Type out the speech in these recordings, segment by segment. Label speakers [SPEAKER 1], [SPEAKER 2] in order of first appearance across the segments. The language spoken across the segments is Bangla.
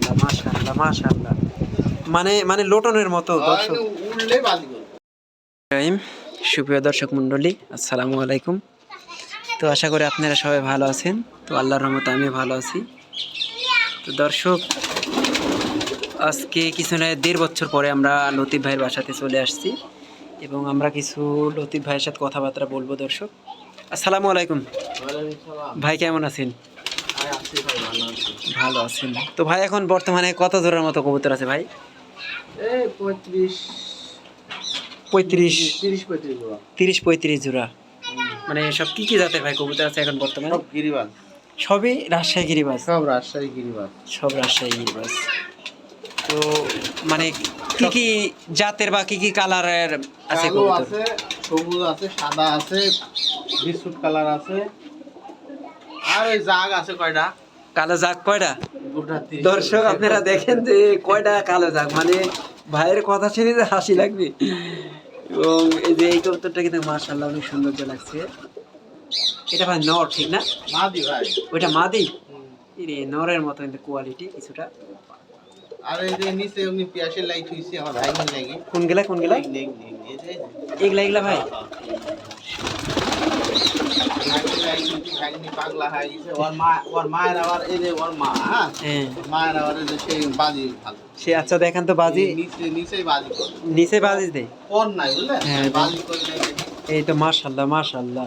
[SPEAKER 1] মাশাল্লাহ মাশাল্লাহ মাশাল্লাহ মানে মানে লোটনের মতো দর্শক।
[SPEAKER 2] করবে
[SPEAKER 1] রাহিম সুপ্রিয় দর্শক মণ্ডলী আসসালামু আলাইকুম। তো আশা করি আপনারা সবাই ভালো আছেন। তো আল্লাহর রহমতে আমি ভালো আছি। তো দর্শক আজকে কিছু নয় দেড় বছর পরে আমরা লতিফ ভাইয়ের বাসাতে চলে আসছি। এবং আমরা কিছু লতিফ ভাইয়ের সাথে কথাবার্তা বলব দর্শক। আসসালামু আলাইকুম। ভাই কেমন আছেন? ভালো আছেন তো ভাই এখন বর্তমানে কত জোড়ার মতো কবুতর আছে ভাই?
[SPEAKER 2] পঁয়ত্রিশ।
[SPEAKER 1] পঁয়ত্রিশ।
[SPEAKER 2] তিরিশ পঁয়ত্রিশ
[SPEAKER 1] জোড়া। মানে সব কি কি জাতের ভাই কবুতর আছে এখন বর্তমানে?
[SPEAKER 2] গিরিবাজ।
[SPEAKER 1] সবই রাজশাহী গিরিবাজ?
[SPEAKER 2] সব রাজশাহী গিরিবাজ।
[SPEAKER 1] সব রাজশাহী গিরিবাজ। তো মানে কি কি জাতের বা কি কি কালারের আছে কবুতর?
[SPEAKER 2] আছে সবুজ আছে সাদা আছে বিস্কুট কালার আছে। আর ওই জাগ আছে কয়টা?
[SPEAKER 1] কালো জাগ কয়টা? দর্শক আপনারা দেখেন যে কয়টা কালো জাগ মানে ভাইয়ের কথা শুনে যে হাসি লাগবে। এবং এই যে এই কবুতরটা কিন্তু মার্শাল্লাহ অনেক সুন্দর লাগছে। এটা ভাই নর ঠিক না?
[SPEAKER 2] মাদি ভাই।
[SPEAKER 1] ওইটা মাদি। রে নরের মতো কিন্তু কোয়ালিটি কিছুটা।
[SPEAKER 2] আর এই যে নিচে এমনি পিয়াসের লাইট হইছে আমার ভাই লাগে।
[SPEAKER 1] কোন গেলা কোন গেলা এগুলা এগুলা ভাই
[SPEAKER 2] লাইটের লাইট হইছে ভাগ্নি পাগলা হয়ে গেছে ওর মা ওর মায়ের আবার এই যে ওর মা হ্যাঁ
[SPEAKER 1] হ্যাঁ
[SPEAKER 2] মায়ের আবার এই যে সেই বাজি ভালো
[SPEAKER 1] সে আচ্ছা দেখেন তো বাজি
[SPEAKER 2] নিচে বাজি করে
[SPEAKER 1] নিচে বাজি দে।
[SPEAKER 2] কোন নাই বুঝলেন
[SPEAKER 1] হ্যাঁ,
[SPEAKER 2] বাজি করে
[SPEAKER 1] এই তো মাশাল্লাহ মাশাল্লাহ।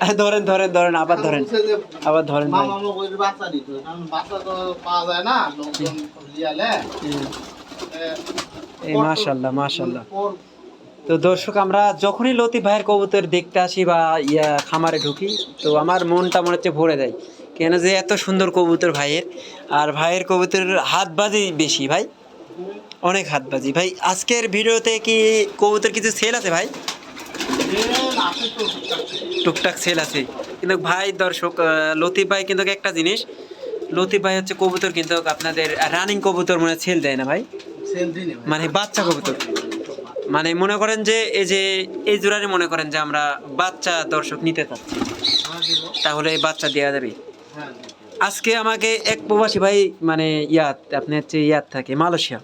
[SPEAKER 2] হয়
[SPEAKER 1] ধরেন ধরেন ধরেন আবার ধরেন। আবার ধরেন
[SPEAKER 2] বাচ্চা দিত বাচ্চা তো পাওয়া যায় না লোকজন লিয়ালে
[SPEAKER 1] হুম।
[SPEAKER 2] এ,
[SPEAKER 1] এই মাশাল্লাহ মাশাল্লাহ।
[SPEAKER 2] ওর-
[SPEAKER 1] তো দর্শক আমরা যখনই লতি ভাইয়ের কবুতর দেখতে আসি বা ইয়া খামারে ঢুকি তো আমার মনটা মনে হচ্ছে ভরে দেয় কেন যে এত সুন্দর কবুতর ভাইয়ের আর ভাইয়ের কবুতরের হাত বাজি বেশি ভাই। অনেক হাত বাজি ভাই আজকের ভিডিওতে কি কবুতর কিছু সেল আছে ভাই?
[SPEAKER 2] টুকটাক।
[SPEAKER 1] সেল আছে। কিন্তু ভাই দর্শক লতিফ ভাই কিন্তু একটা জিনিস লতিফ ভাই হচ্ছে কবুতর কিন্তু আপনাদের রানিং কবুতর মানে সেল দেয় না ভাই। মানে বাচ্চা কবুতর। মানে মনে করেন যে এই যে এই জোড়ারই মনে করেন যে আমরা বাচ্চা দর্শক নিতে চাচ্ছি। তাহলে এই বাচ্চা দেওয়া যাবে। আজকে আমাকে এক প্রবাসী ভাই মানে ইয়াত আপনি হচ্ছে ইয়াত থাকে মালয়েশিয়া।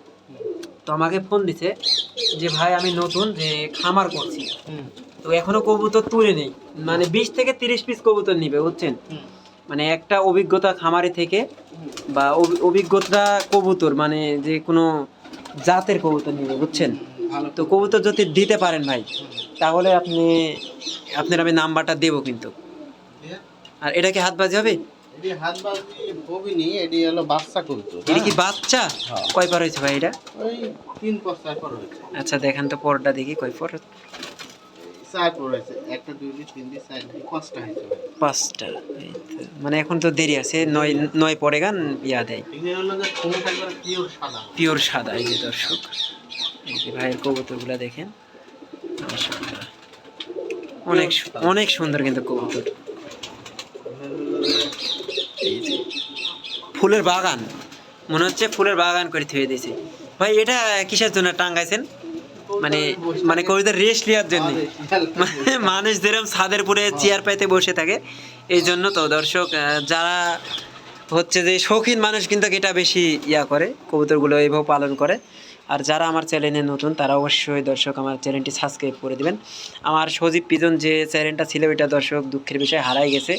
[SPEAKER 1] তো আমাকে ফোন দিছে যে ভাই আমি নতুন যে খামার করছি। তো এখনও কবুতর তুলে নেই। মানে বিশ থেকে তিরিশ পিস কবুতর নিবে বুঝছেন? মানে একটা অভিজ্ঞতা খামারি থেকে বা অভিজ্ঞতা কবুতর মানে যে কোনো জাতের কবুতর নিবে বুঝছেন? তো কবুতর যদি দিতে পারেন ভাই তাহলে আপনি আপনার আমি নাম্বারটা দেবো কিন্তু। আর এটা কি হাত বাজি হবে?
[SPEAKER 2] এটি
[SPEAKER 1] কি বাচ্চা?
[SPEAKER 2] হ্যাঁ।
[SPEAKER 1] কয় পার হয়েছে ভাই এটা? আচ্ছা দেখেন তো পরটা দেখি কয় পর?
[SPEAKER 2] পাঁচটা।
[SPEAKER 1] মানে এখন তো দেরি আছে নয় নয় পরে গান ইয়া দেয়।
[SPEAKER 2] পিওর সাদা
[SPEAKER 1] এই যে দর্শক। যে ভাইয়ের কবুতরগুলো দেখেন। অনেক অনেক সুন্দর। কিন্তু কবুতর। ফুলের বাগান। মনে হচ্ছে ফুলের বাগান করে থুয়ে দিয়েছে। ভাই এটা কিসের জন্য টাঙ্গাইছেন? মানে মানে কবিতার রেস্ট নেওয়ার জন্য। মানে মানুষ যেরকম ছাদের উপরে চেয়ার পাইতে বসে থাকে এই জন্য তো দর্শক যারা হচ্ছে যে শৌখিন মানুষ কিন্তু এটা বেশি ইয়া করে কবুতরগুলো এইভাবে পালন করে। আর যারা আমার চ্যানেলে নতুন তারা অবশ্যই দর্শক আমার চ্যানেলটি সাবস্ক্রাইব করে দেবেন। আমার সজীব পিজন যে চ্যানেলটা ছিল ওইটা দর্শক দুঃখের বিষয় হারাই গেছে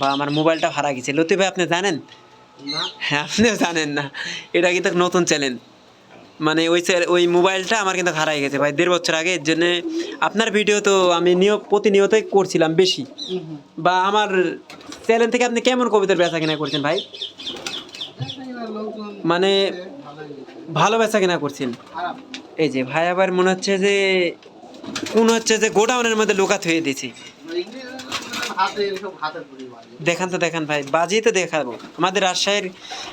[SPEAKER 1] বা আমার মোবাইলটা হারা গেছে। লতি ভাই আপনি জানেন? হ্যাঁ আপনিও জানেন না। এটা কিন্তু নতুন চ্যানেল মানে ওই ওই মোবাইলটা আমার কিন্তু হারাই গেছে। ভাই দেড় বছর আগে এর জন্য আপনার ভিডিও তো আমি নিয় প্রতিনিয়তই করছিলাম বেশি। বা আমার চ্যানেল থেকে আপনি কেমন কবিতার বেচা কিনা করছেন ভাই? মানে ভালো বেচা কিনা করছেন? এই যে ভাই আবার মনে হচ্ছে যে কোন হচ্ছে যে গোডাউনের মধ্যে লোকা থুয়ে দিয়েছি। দেখান তো, দেখান ভাই বাজি তো দেখাবো। আমাদের রাজশাহীর,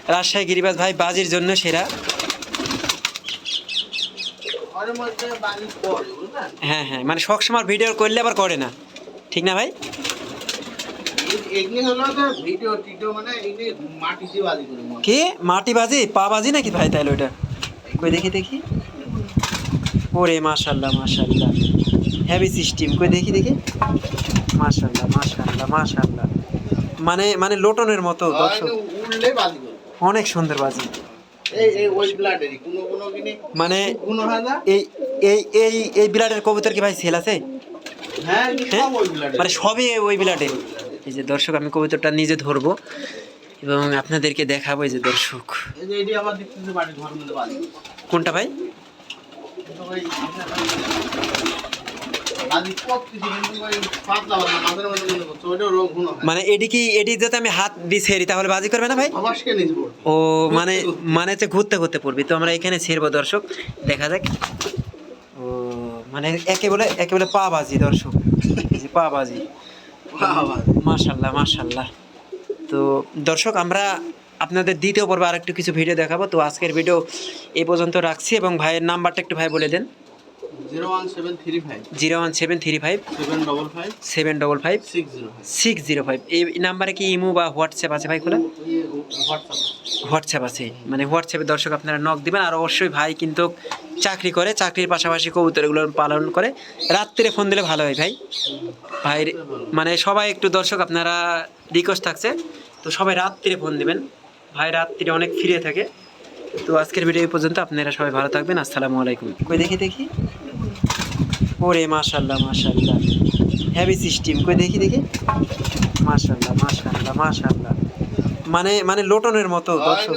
[SPEAKER 1] রাজশাহী গিরিবাজ ভাই বাজির জন্য সেরা। হ্যাঁ হ্যাঁ মানে সবসময় ভিডিও করলে আবার করে না। ঠিক না ভাই? কে? মাটি বাজি? পা বাজি নাকি ভাই তাহলে ওটা কই দেখি দেখি। ওরে মাশাল্লাহ মাশাল্লাহ। হেভি সিস্টেম কই দেখি দেখি। মাশাল্লাহ মাশাল্লাহ মাশাল্লাহ। মানে মানে লোটনের মতো
[SPEAKER 2] হয়
[SPEAKER 1] দর্শক। অনেক সুন্দর বাজি। মানে এই এই এই এই বিলাটের কবুতর কি ভাই সেল আছে?
[SPEAKER 2] হ্যাঁ
[SPEAKER 1] হ্যাঁ? মানে সবই ওই বিলাটের এই যে দর্শক আমি কবুতরটা নিজে ধরবো এবং আপনাদেরকে দেখাবো এই যে দর্শক। কোনটা ভাই?
[SPEAKER 2] মনে
[SPEAKER 1] এটি কি এটি যাতে আমি হাত দিয়ে ছেড়ি তাহলে বাজি করবে না ভাই? ও মানে মানে হচ্ছে ঘুরতে ঘুরতে পড়বি। তো আমরা এখানে ছেড়বো দর্শক দেখা যাক। ও মানে একেবারে একেবারে পা বাজি দর্শক। যে পা বাজি। মাশাল্লাহ মাশাল্লাহ। তো দর্শক আমরা আপনাদের দ্বিতীয় পর্বে আরেকটু কিছু ভিডিও দেখাবো। তো আজকের ভিডিও এই পর্যন্ত রাখছি এবং ভাইয়ের নাম্বারটা একটু ভাই বলে দেন।
[SPEAKER 2] Zero one seven three five.
[SPEAKER 1] Zero one seven three five.
[SPEAKER 2] Seven double five.
[SPEAKER 1] Seven
[SPEAKER 2] six zero five.
[SPEAKER 1] এই নাম্বারে কি ইমো বা হোয়াটসঅ্যাপ আছে ভাই খোলা?
[SPEAKER 2] হোয়াটসঅ্যাপ
[SPEAKER 1] আছে। মানে হোয়াটসঅ্যাপে দর্শক আপনারা নক দিবেন। আর অবশ্যই ভাই কিন্তু চাকরি করে, চাকরির পাশাপাশি কবুতরগুলো পালন করে। রাত্রে ফোন দিলে ভালো হয় ভাই। ভাই মানে সবাই একটু দর্শক, আপনারা রিকোয়েস্ট থাকছে, তো সবাই রাত্রে ফোন দিবেন। ভাই, রাত্রিরে অনেক ফিরে থাকে। তো আজকের ভিডিও পর্যন্ত, আপনারা সবাই ভালো থাকবেন, আসসালামু আলাইকুম। কই দেখি দেখি? ওরে মাশাল্লাহ মাশাল্লাহ হ্যাভি সিস্টেম কই দেখি দেখি? মাশাল্লাহ মাশাল্লাহ মাশাল্লাহ মানে মানে লোটনের মতো, দর্শক।